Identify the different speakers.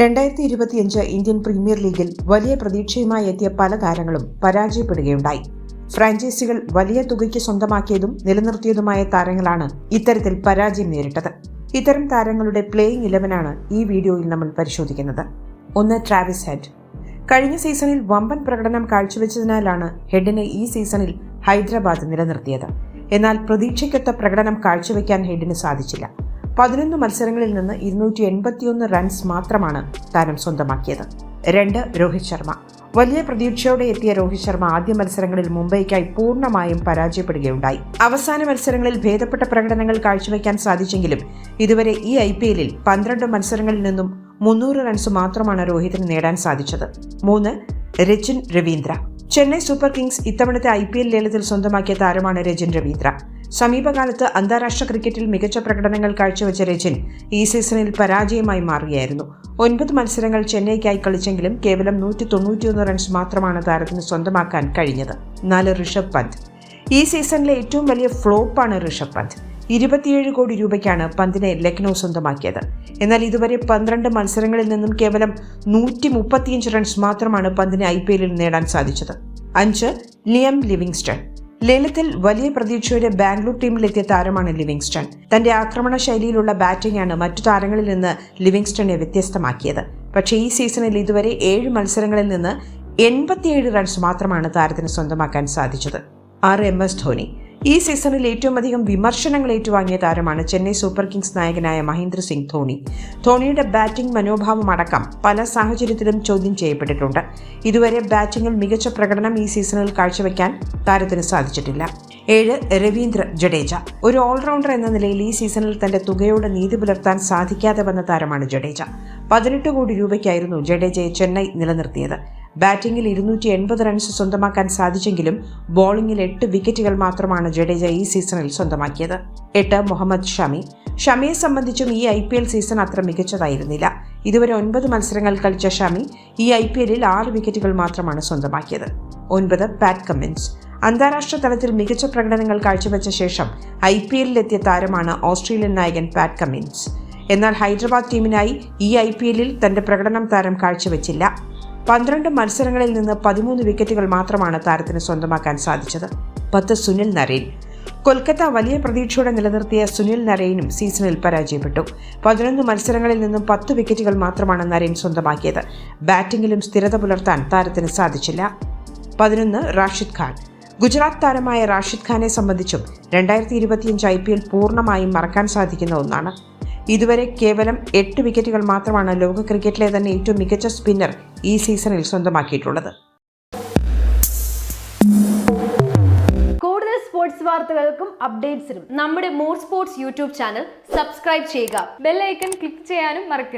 Speaker 1: രണ്ടായിരത്തി ഇരുപത്തിയഞ്ച് Indian premier ലീഗിൽ വലിയ പ്രതീക്ഷയുമായി എത്തിയ പല താരങ്ങളും പരാജയപ്പെടുകയുണ്ടായി. ഫ്രാഞ്ചൈസികൾ വലിയ തുകയ്ക്ക് സ്വന്തമാക്കിയതും നിലനിർത്തിയതുമായ താരങ്ങളാണ് ഇത്തരത്തിൽ പരാജയം നേരിട്ടത്. ഇത്തരം താരങ്ങളുടെ പ്ലേയിങ് ഇലവനാണ് ഈ വീഡിയോയിൽ നമ്മൾ പരിശോധിക്കുന്നത്. ഒന്ന് ട്രാവിസ് ഹെഡ്. കഴിഞ്ഞ സീസണിൽ വമ്പൻ പ്രകടനം കാഴ്ചവെച്ചതിനാലാണ് ഹെഡിനെ ഈ സീസണിൽ ഹൈദരാബാദ് നിലനിർത്തിയത്. എന്നാൽ പ്രതീക്ഷയ്ക്കൊത്ത പ്രകടനം കാഴ്ചവെക്കാൻ ഹെഡിന് സാധിച്ചില്ല. പതിനൊന്ന് മത്സരങ്ങളിൽ നിന്ന് ഇരുന്നൂറ്റി എൺപത്തിയൊന്ന് റൺസ് മാത്രമാണ് താരം സ്വന്തമാക്കിയത്. രണ്ട് രോഹിത് ശർമ്മ. വലിയ പ്രതീക്ഷയോടെ എത്തിയ രോഹിത് ശർമ്മ ആദ്യ മത്സരങ്ങളിൽ മുംബൈക്കായി പൂർണമായും പരാജയപ്പെടുകയുണ്ടായി. അവസാന മത്സരങ്ങളിൽ ഭേദപ്പെട്ട പ്രകടനങ്ങൾ കാഴ്ചവെക്കാൻ സാധിച്ചെങ്കിലും ഇതുവരെ ഈ ഐ പി എല്ലിൽ പന്ത്രണ്ട് മത്സരങ്ങളിൽ നിന്നും മുന്നൂറ് റൺസ് മാത്രമാണ് രോഹിതിന് നേടാൻ സാധിച്ചത്. മൂന്ന് രചിൻ രവീന്ദ്ര. ചെന്നൈ സൂപ്പർ കിങ്സ് ഇത്തവണത്തെ ഐ പി എൽ ലേലത്തിൽ സ്വന്തമാക്കിയ താരമാണ് രജിൻ രവീന്ദ്ര. സമീപകാലത്ത് അന്താരാഷ്ട്ര ക്രിക്കറ്റിൽ മികച്ച പ്രകടനങ്ങൾ കാഴ്ചവെച്ച രജിൻ ഈ സീസണിൽ പരാജയമായി മാറുകയായിരുന്നു. ഒൻപത് മത്സരങ്ങൾ ചെന്നൈക്കായി കളിച്ചെങ്കിലും കേവലം നൂറ്റി തൊണ്ണൂറ്റിയൊന്ന് റൺസ് മാത്രമാണ് താരത്തിന് സ്വന്തമാക്കാൻ കഴിഞ്ഞത്. നാല് ഋഷഭ് പന്ത്. ഈ സീസണിലെ ഏറ്റവും വലിയ ഫ്ലോപ്പാണ് ഋഷഭ് പന്ത്. ഇരുപത്തിയേഴ് കോടി രൂപയ്ക്കാണ് പന്തിനെ ലക്നൗ സ്വന്തമാക്കിയത്. എന്നാൽ ഇതുവരെ പന്ത്രണ്ട് മത്സരങ്ങളിൽ നിന്നും കേവലം നൂറ്റി മുപ്പത്തിയഞ്ച് റൺസ് മാത്രമാണ് പന്തിനെ ഐ പി എല്ലിൽ നേടാൻ സാധിച്ചത്. അഞ്ച് ലിയം ലിവിങ്സ്റ്റൺ. ലേലത്തിൽ വലിയ പ്രതീക്ഷയോടെ ബാംഗ്ലൂർ ടീമിലെത്തിയ താരമാണ് ലിവിങ്സ്റ്റൺ. തന്റെ ആക്രമണ ശൈലിയിലുള്ള ബാറ്റിംഗ് ആണ് മറ്റു താരങ്ങളിൽ നിന്ന് ലിവിങ്സ്റ്റണെ വ്യത്യസ്തമാക്കിയത്. പക്ഷേ ഈ സീസണിൽ ഇതുവരെ ഏഴ് മത്സരങ്ങളിൽ നിന്ന് എൺപത്തിയേഴ് റൺസ് മാത്രമാണ് താരത്തിന് സ്വന്തമാക്കാൻ സാധിച്ചത്. ആർ എം എസ് ധോനി ഈ സീസണിൽ ഏറ്റവും അധികം വിമർശനങ്ങൾ ഏറ്റുവാങ്ങിയ താരമാണ് ചെന്നൈ സൂപ്പർ കിങ്സ് നായകനായ മഹേന്ദ്ര സിംഗ് ധോണി. ധോണിയുടെ ബാറ്റിംഗ് മനോഭാവം അടക്കം പല സാഹചര്യത്തിലും ചോദ്യം ചെയ്യപ്പെട്ടിട്ടുണ്ട്. ഇതുവരെ ബാറ്റിംഗിൽ മികച്ച പ്രകടനം ഈ സീസണിൽ കാഴ്ചവെക്കാൻ താരത്തിന് സാധിച്ചിട്ടില്ല. ഏഴ് രവീന്ദ്ര ജഡേജ. ഒരു ഓൾറൗണ്ടർ എന്ന നിലയിൽ ഈ സീസണിൽ തന്റെ തുകയോടെ നീതി പുലർത്താൻ സാധിക്കാതെ വന്ന താരമാണ് ജഡേജ. പതിനെട്ട് കോടി രൂപയ്ക്കായിരുന്നു ജഡേജയെ ചെന്നൈ നിലനിർത്തിയത്. ബാറ്റിംഗിൽ ഇരുന്നൂറ്റി എൺപത് റൺസ് സ്വന്തമാക്കാൻ സാധിച്ചെങ്കിലും ബോളിംഗിൽ എട്ട് വിക്കറ്റുകൾ മാത്രമാണ് ജഡേജ ഈ സീസണിൽ സ്വന്തമാക്കിയത്. എട്ട് മുഹമ്മദ് ഷമി. ഷമിയെ സംബന്ധിച്ചും ഈ ഐ പി എൽ സീസൺ അത്ര മികച്ചതായിരുന്നില്ല. ഇതുവരെ ഒൻപത് മത്സരങ്ങൾ കളിച്ച ഷമി ഈ ഐ പി എല്ലിൽ ആറ് വിക്കറ്റുകൾ മാത്രമാണ് സ്വന്തമാക്കിയത്. ഒൻപത് പാറ്റ് കമ്മിൻസ്. അന്താരാഷ്ട്ര തലത്തിൽ മികച്ച പ്രകടനങ്ങൾ കാഴ്ചവെച്ച ശേഷം ഐ പി എല്ലിലെത്തിയ താരമാണ് ഓസ്ട്രേലിയൻ നായകൻ പാറ്റ് കമ്മിൻസ്. എന്നാൽ ഹൈദരാബാദ് ടീമിനായി ഈ ഐ പി എല്ലിൽ തന്റെ പ്രകടനം താരം കാഴ്ചവെച്ചില്ല. പന്ത്രണ്ട് മത്സരങ്ങളിൽ നിന്ന് പതിമൂന്ന് വിക്കറ്റുകൾ മാത്രമാണ് താരത്തിന് സ്വന്തമാക്കാൻ സാധിച്ചത്. പത്ത് സുനിൽ നരേൻ. കൊൽക്കത്ത വലിയ പ്രതീക്ഷയോടെ നിലനിർത്തിയ സുനിൽ നരേനും സീസണിൽ പരാജയപ്പെട്ടു. പതിനൊന്ന് മത്സരങ്ങളിൽ നിന്നും പത്ത് വിക്കറ്റുകൾ മാത്രമാണ് നരേൻ സ്വന്തമാക്കിയത്. ബാറ്റിംഗിലും സ്ഥിരത പുലർത്താൻ താരത്തിന് സാധിച്ചില്ല. പതിനൊന്ന് റാഷിദ് ഖാൻ. ഗുജറാത്ത് താരമായ റാഷിദ് ഖാനെ സംബന്ധിച്ചും രണ്ടായിരത്തി ഇരുപത്തിയഞ്ച് ഐ പി എൽ പൂർണമായും മറക്കാൻ സാധിക്കുന്ന ഒന്നാണ്. ഇതുവരെ കേവലം എട്ട് വിക്കറ്റുകൾ മാത്രമാണ് ലോക ക്രിക്കറ്റിലെ തന്നെ ഏറ്റവും മികച്ച സ്പിന്നർ ഈ സീസണിൽ സ്വന്തമാക്കിയിട്ടുള്ളത്.
Speaker 2: കൂടുതൽ സ്പോർട്സ് വാർത്തകൾക്കും അപ്ഡേറ്റ്സിനും
Speaker 3: നമ്മുടെ more sports YouTube channel subscribe ചെയ്യുക.
Speaker 2: ബെല്ലൈക്കൺ ക്ലിക്ക് ചെയ്യാനും മറക്കരുത്.